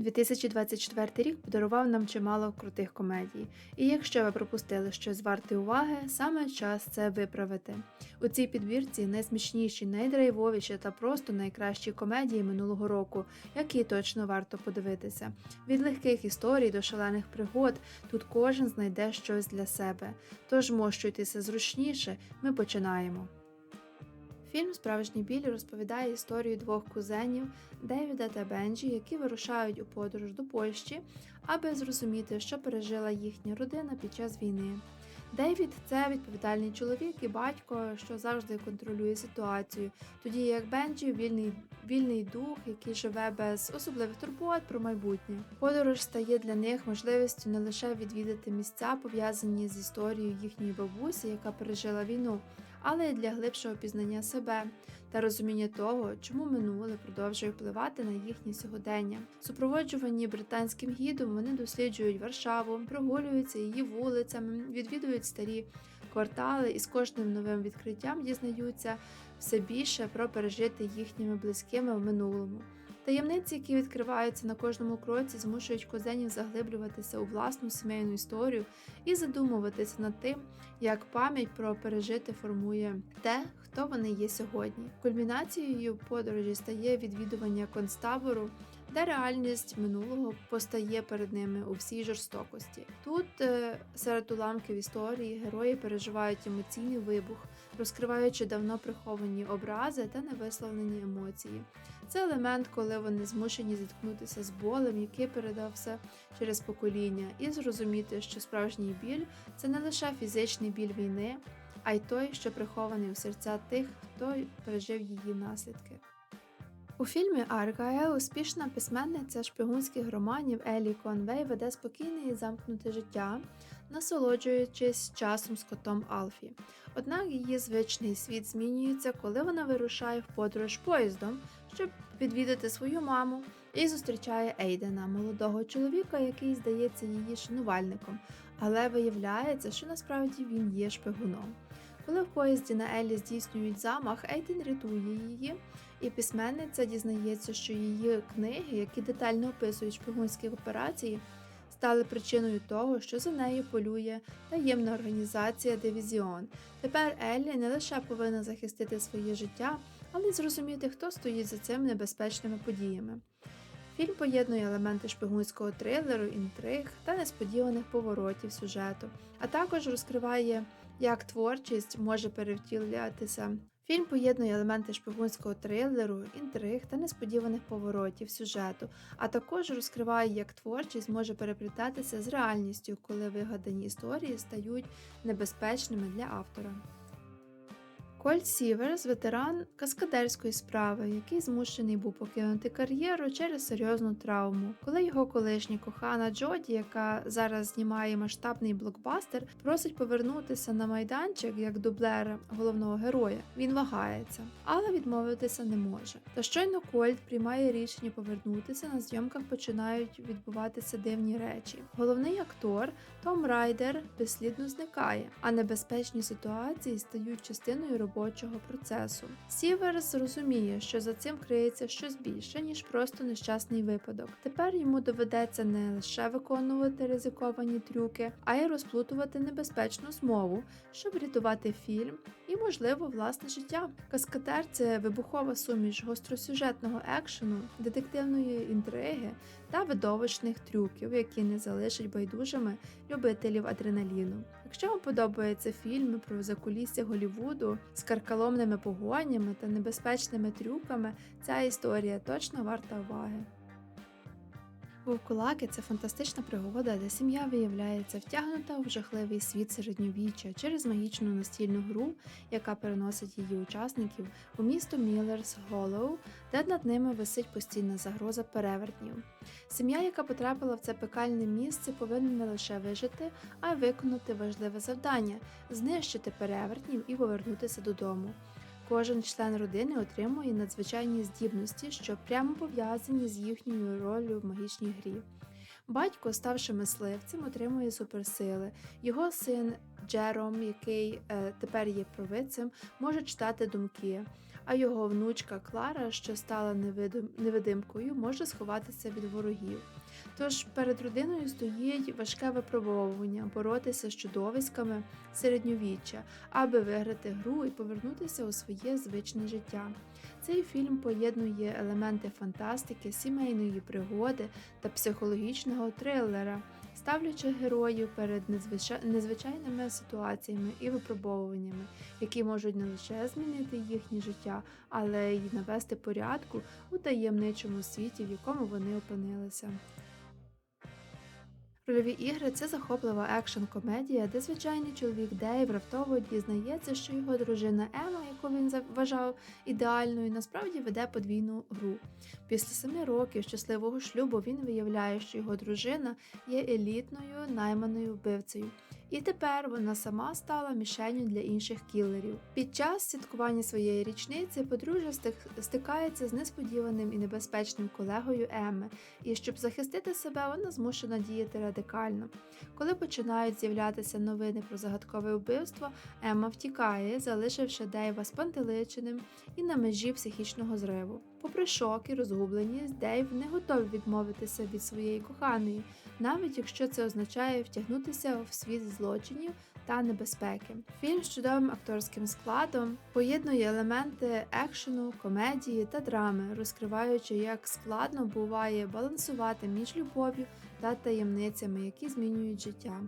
2024 рік подарував нам чимало крутих комедій, і якщо ви пропустили щось варте уваги, саме час це виправити. У цій підбірці найсмішніші, найдрайвовіші та просто найкращі комедії минулого року, які точно варто подивитися. Від легких історій до шалених пригод тут кожен знайде щось для себе. Тож мощуйтеся зручніше, ми починаємо. Фільм Справжній біль розповідає історію двох кузенів Девіда та Бенджі, які вирушають у подорож до Польщі, аби зрозуміти, що пережила їхня родина під час війни. Дейвід це відповідальний чоловік і батько, що завжди контролює ситуацію, тоді як Бенджі вільний, вільний дух, який живе без особливих турбот про майбутнє. Подорож стає для них можливістю не лише відвідати місця, пов'язані з історією їхньої бабусі, яка пережила війну, але й для глибшого пізнання себе та розуміння того, чому минуле продовжує впливати на їхнє сьогодення. Супроводжувані британським гідом, вони досліджують Варшаву, прогулюються її вулицями, відвідують старі квартали і з кожним новим відкриттям дізнаються все більше про пережити їхніми близькими в минулому. Таємниці, які відкриваються на кожному кроці, змушують козенів заглиблюватися у власну сімейну історію і задумуватися над тим, як пам'ять про пережити формує те, хто вони є сьогодні. Кульмінацією подорожі стає відвідування концтабору, де реальність минулого постає перед ними у всій жорстокості. Тут е, серед уламків історії герої переживають емоційний вибух, розкриваючи давно приховані образи та невисловлені емоції. Це елемент, коли вони змушені зіткнутися з болем, який передався через покоління, і зрозуміти, що справжній біль це не лише фізичний біль війни, а й той, що прихований у серця тих, хто пережив її наслідки. У фільмі Аргайл успішна письменниця шпигунських романів Елі Конвей веде спокійне і замкнуте життя, насолоджуючись часом з котом Алфі. Однак її звичний світ змінюється, коли вона вирушає в подорож поїздом, щоб відвідати свою маму, і зустрічає Ейдена, молодого чоловіка, який здається її шанувальником, але виявляється, що насправді він є шпигуном. Коли в поїзді на Елі здійснюють замах, Ейден рятує її, і письменниця дізнається, що її книги, які детально описують шпигунські операції, стали причиною того, що за нею полює таємна організація Дивізіон. Тепер Еллі не лише повинна захистити своє життя, але й зрозуміти, хто стоїть за цими небезпечними подіями. Фільм поєднує елементи шпигунського трилеру, інтриг та несподіваних поворотів сюжету, а також розкриває, як творчість може перевтілятися. Фільм поєднує елементи шпигунського трилеру, інтриг та несподіваних поворотів сюжету, а також розкриває, як творчість може переплітатися з реальністю, коли вигадані історії стають небезпечними для автора. Кольт Сіверс ветеран каскадерської справи, який змушений був покинути кар'єру через серйозну травму. Коли його колишня кохана Джоді, яка зараз знімає масштабний блокбастер, просить повернутися на майданчик як дублер головного героя, він вагається, але відмовитися не може. Та щойно Кольт приймає рішення повернутися, на зйомках починають відбуватися дивні речі. Головний актор Том Райдер безслідно зникає, а небезпечні ситуації стають частиною робочого процесу. Сіверс розуміє, що за цим криється щось більше, ніж просто нещасний випадок. Тепер йому доведеться не лише виконувати ризиковані трюки, а й розплутувати небезпечну змову, щоб рятувати фільм і, можливо, власне життя. Каскадер це вибухова суміш гостросюжетного екшену, детективної інтриги та видовищних трюків, які не залишать байдужими любителів адреналіну. Якщо вам подобаються фільми про закулісся Голівуду з карколомними погонями та небезпечними трюками, ця історія точно варта уваги. Вовкулаки це фантастична пригода, де сім'я виявляється втягнута в жахливий світ середньовіччя через магічну настільну гру, яка переносить її учасників у місто Міллерс Голлоу, де над ними висить постійна загроза перевертнів. Сім'я, яка потрапила в це пекальне місце, повинна не лише вижити, а й виконати важливе завдання знищити перевертнів і повернутися додому. Кожен член родини отримує надзвичайні здібності, що прямо пов'язані з їхньою ролью в магічній грі. Батько, ставши мисливцем, отримує суперсили. Його син Джером, який е, тепер є провидцем, може читати думки. А його внучка Клара, що стала невидим- невидимкою, може сховатися від ворогів. Тож перед родиною стоїть важке випробовування боротися з чудовиськами середньовіччя, аби виграти гру і повернутися у своє звичне життя. Цей фільм поєднує елементи фантастики, сімейної пригоди та психологічного трилера, ставлячи героїв перед незвича- незвичайними ситуаціями і випробовуваннями, які можуть не лише змінити їхнє життя, але й навести порядку у таємничому світі, в якому вони опинилися. Рольові ігри це захоплива екшн-комедія, де звичайний чоловік Дейв раптово дізнається, що його дружина Ема, яку він вважав ідеальною, насправді веде подвійну гру. Після семи років щасливого шлюбу він виявляє, що його дружина є елітною найманою вбивцею. І тепер вона сама стала мішенью для інших кілерів. Під час святкування своєї річниці подружжя стик- стикається з несподіваним і небезпечним колегою Емми, і щоб захистити себе, вона змушена діяти радикально. Коли починають з'являтися новини про загадкове вбивство, Емма втікає, залишивши Дейва спантеличеним і на межі психічного зриву. Попри шок і розгубленість, Дейв не готовий відмовитися від своєї коханої, навіть якщо це означає втягнутися в світ злочинів та небезпеки. Фільм з чудовим акторським складом поєднує елементи екшену, комедії та драми, розкриваючи, як складно буває балансувати між любов'ю та таємницями, які змінюють життя.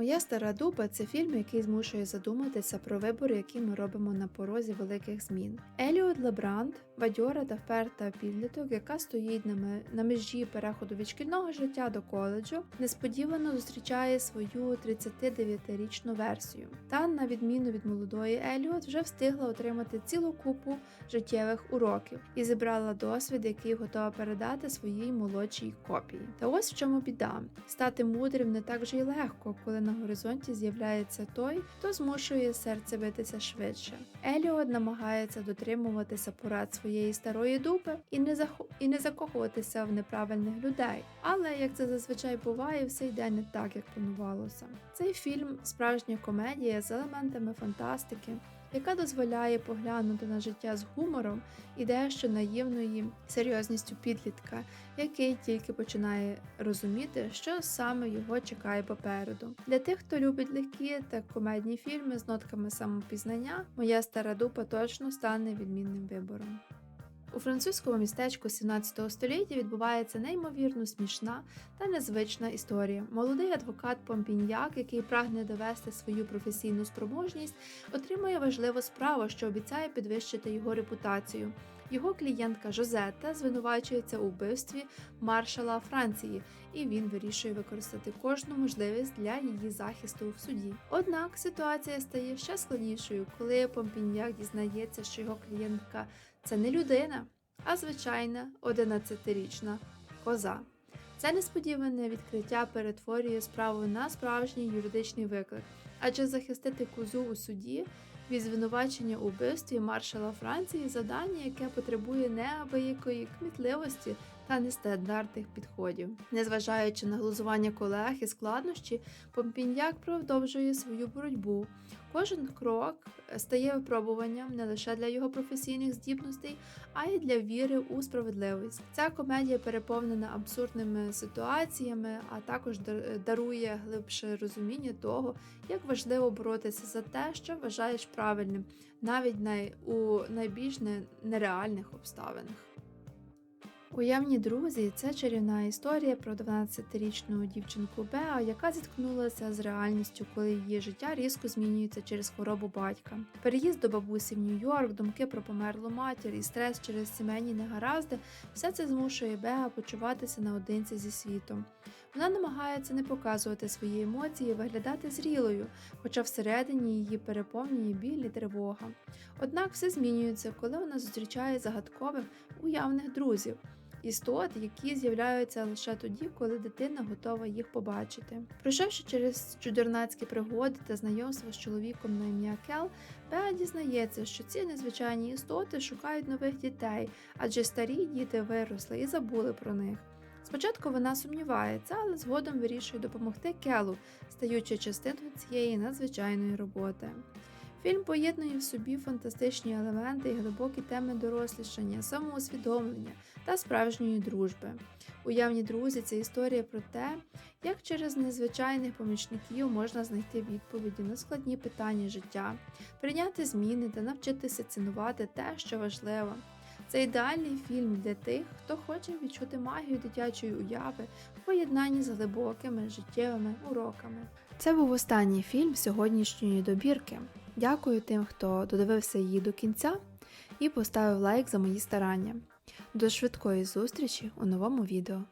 Моя стара дуба це фільм, який змушує задуматися про вибори, які ми робимо на порозі великих змін. Еліот Лебранд, бадьора та вперта підліток, яка стоїть на, ме- на межі переходу від шкільного життя до коледжу, несподівано зустрічає свою 39-річну версію. Та, на відміну від молодої Еліот, вже встигла отримати цілу купу життєвих уроків і зібрала досвід, який готова передати своїй молодшій копії. Та ось в чому біда: стати мудрим не так вже й легко, коли на горизонті з'являється той, хто змушує серце битися швидше. Еліот намагається дотримуватися порад своєї старої дупи і не захо... і не закохуватися в неправильних людей. Але як це зазвичай буває, все йде не так, як планувалося. Цей фільм справжня комедія з елементами фантастики, яка дозволяє поглянути на життя з гумором і дещо наївною серйозністю підлітка, який тільки починає розуміти, що саме його чекає попереду. Для тих, хто любить легкі та комедні фільми з нотками самопізнання, моя стара дупа точно стане відмінним вибором. У французькому містечку 17 століття відбувається неймовірно смішна та незвична історія. Молодий адвокат Помпіньяк, який прагне довести свою професійну спроможність, отримує важливу справу, що обіцяє підвищити його репутацію. Його клієнтка Жозетта звинувачується у вбивстві маршала Франції, і він вирішує використати кожну можливість для її захисту в суді. Однак ситуація стає ще складнішою, коли Помпіньяк дізнається, що його клієнтка це не людина, а звичайна 11-річна коза. Це несподіване відкриття перетворює справу на справжній юридичний виклик, адже захистити козу у суді від звинувачення у вбивстві маршала Франції завдання, яке потребує неабиякої кмітливості та нестандартних підходів. Незважаючи на глузування колег і складнощі, Помпіньяк продовжує свою боротьбу. Кожен крок стає випробуванням не лише для його професійних здібностей, а й для віри у справедливість. Ця комедія переповнена абсурдними ситуаціями, а також дар- дарує глибше розуміння того, як важливо боротися за те, що вважаєш правильним, навіть у найбільш нереальних обставинах. Уявні друзі це чарівна історія про 12-річну дівчинку Беа, яка зіткнулася з реальністю, коли її життя різко змінюється через хворобу батька. Переїзд до бабусі в Нью-Йорк, думки про померлу матір і стрес через сімейні негаразди все це змушує Беа почуватися наодинці зі світом. Вона намагається не показувати свої емоції, виглядати зрілою, хоча всередині її переповнює біль і тривога. Однак все змінюється, коли вона зустрічає загадкових уявних друзів істот, які з'являються лише тоді, коли дитина готова їх побачити. Пройшовши через чудернацькі пригоди та знайомство з чоловіком на ім'я Кел, Беа дізнається, що ці незвичайні істоти шукають нових дітей, адже старі діти виросли і забули про них. Спочатку вона сумнівається, але згодом вирішує допомогти Келу, стаючи частиною цієї надзвичайної роботи. Фільм поєднує в собі фантастичні елементи і глибокі теми дорослішання, самоусвідомлення та справжньої дружби. Уявні друзі це історія про те, як через незвичайних помічників можна знайти відповіді на складні питання життя, прийняти зміни та навчитися цінувати те, що важливо. Це ідеальний фільм для тих, хто хоче відчути магію дитячої уяви в поєднанні з глибокими життєвими уроками. Це був останній фільм сьогоднішньої добірки. Дякую тим, хто додивився її до кінця і поставив лайк за мої старання. До швидкої зустрічі у новому відео.